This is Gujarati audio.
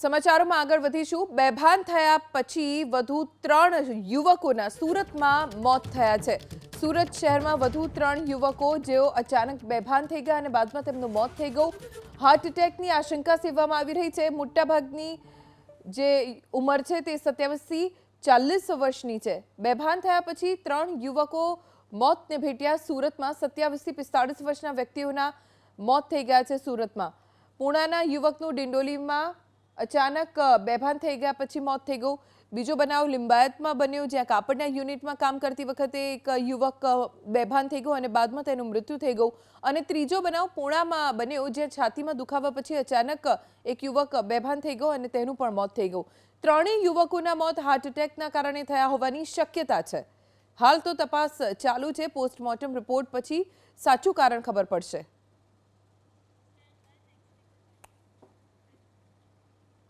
સમાચારોમાં આગળ વધીશું. બેભાન થયા પછી વધુ ત્રણ યુવકોના સુરતમાં મોત થયા છે. સુરત શહેરમાં વધુ ત્રણ યુવકો, જેઓ અચાનક બેભાન થઈ ગયા અને બાદમાં તેમનું મોત થઈ ગયું. હાર્ટ એટેકની આશંકા સેવવામાં આવી રહી છે. મોટાભાગની જે ઉંમર છે તે સત્યાવીસથી ચાલીસ વર્ષની છે. બેભાન થયા પછી ત્રણ યુવકો મોતને ભેટ્યા સુરતમાં સત્યાવીસથી પિસ્તાળીસ વર્ષના વ્યક્તિઓના મોત થઈ ગયા છે સુરતમાં. પૂણાના યુવકનું ડિંડોલીમાં અચાનક બેભાન થઈ ગયા, પછી મોત થઈ ગયું. બીજો બનાવ લિંબાયતમાં બન્યો, જ્યાં કાપડના યુનિટમાં કામ કરતી વખતે એક યુવક બેભાન થઈ ગયો અને બાદમાં તેનું મૃત્યુ થઈ ગયું. અને ત્રીજો બનાવ પૂણામાં બન્યો, જ્યાં છાતીમાં દુખાવા પછી અચાનક એક યુવક બેભાન થઈ ગયો અને તેનું પણ મોત થઈ ગયું. ત્રણેય યુવકોના મોત હાર્ટ એટેકના કારણે થયા હોવાની શક્યતા છે. હાલ તો તપાસ ચાલુ છે, પોસ્ટમોર્ટમ રિપોર્ટ પછી સાચું કારણ ખબર પડશે.